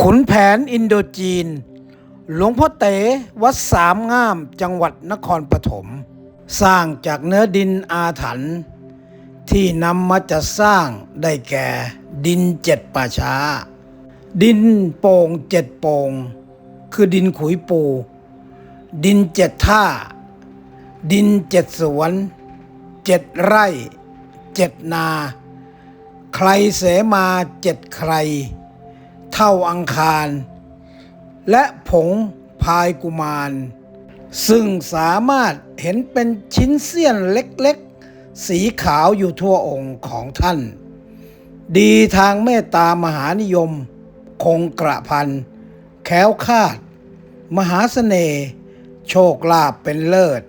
ขุนแผนอินโดจีน หลวงพ่อเต๋วัดสามงามจังหวัดนครปฐม สร้างจากเนื้อดินอาถรรพ์ที่นำมาจะสร้างได้แก่ ดินเจ็ดป่าช้า ดินโป่งเจ็ดโป่งคือดินขุยปู ดินเจ็ดท่า ดินเจ็ดสวนเจ็ดไร่เจ็ดนา ใครเสมาเจ็ดใคร เท่าอังคาร และผงพายกุมาร ซึ่งสามารถเห็นเป็นชิ้นเสี้ยนเล็กๆ สีขาวอยู่ทั่วองค์ของท่าน ดีทางเมตตามหานิยม คงกระพัน แค้วคาด มหาเสน่ห์โชคลาภเป็นเลิศ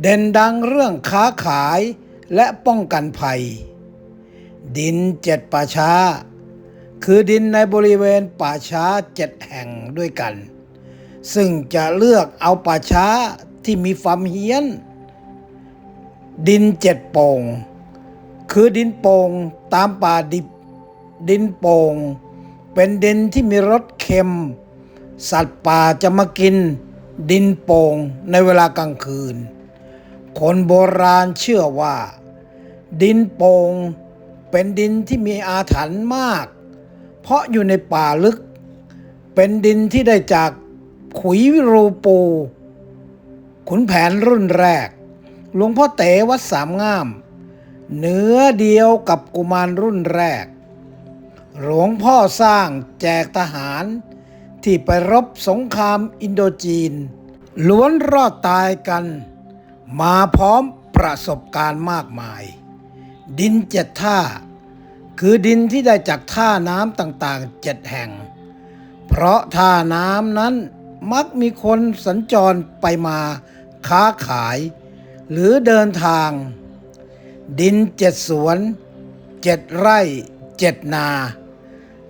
เด่นดังเรื่องค้าขายและป้องกันภัย ดินเจ็ดป่าช้า คือดินในบริเวณป่าช้าเจ็ดแห่งด้วยกัน ซึ่งจะเลือกเอาป่าช้าที่มีความเฮี้ยน ดินเจ็ดโป่ง คือดินโป่งตามป่าดิบ ดินโป่ง เป็นดินที่มีรสเค็ม สัตว์ป่าจะมากิน ดินโป่งในเวลากลางคืน คนโบราณเชื่อว่า ดินโป่งเป็นดินที่มีอาถรรพ์มาก เพราะอยู่ในป่าลึก เป็นดินที่ได้จากขุยรูปู ขุนแผนรุ่นแรก หลวงพ่อเต๋วัดสามงาม เนื้อเดียวกับกุมารรุ่นแรก หลวงพ่อสร้างแจกทหาร ที่ไปรบสงครามอินโดจีน ล้วนรอดตายกัน มาพร้อมประสบการณ์มากมาย ดินเจ็ดท่า คือดินที่ได้จากท่าน้ำต่างๆเจ็ดแห่ง เพราะท่าน้ำนั้นมักมีคนสัญจรไปมาค้าขาย หรือเดินทาง ดินเจ็ดสวนเจ็ดไร่เจ็ดนา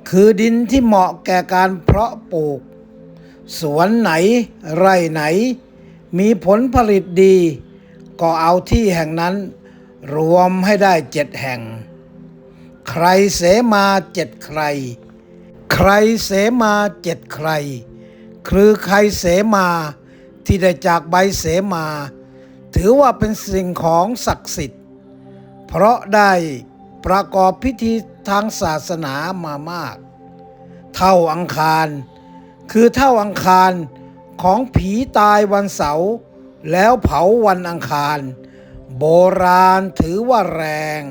คือดินที่เหมาะแก่การเพาะปลูก สวนไหนไร่ไหน มีผลผลิตดี ก็เอาที่แห่งนั้น รวมให้ได้เจ็ดแห่ง ใครเสมาเจ็ดใคร ใครเสมาเจ็ดใคร คือใครเสมาที่ได้จากใบเสมา ถือว่าเป็นสิ่งของศักดิ์สิทธิ์ เพราะได้ประกอบพิธีทางศาสนามามาก เท่าอังคาร คือเท่าอังคารของผีตายวันเสาร์แล้วเผาวันอังคาร โบราณถือว่าแรง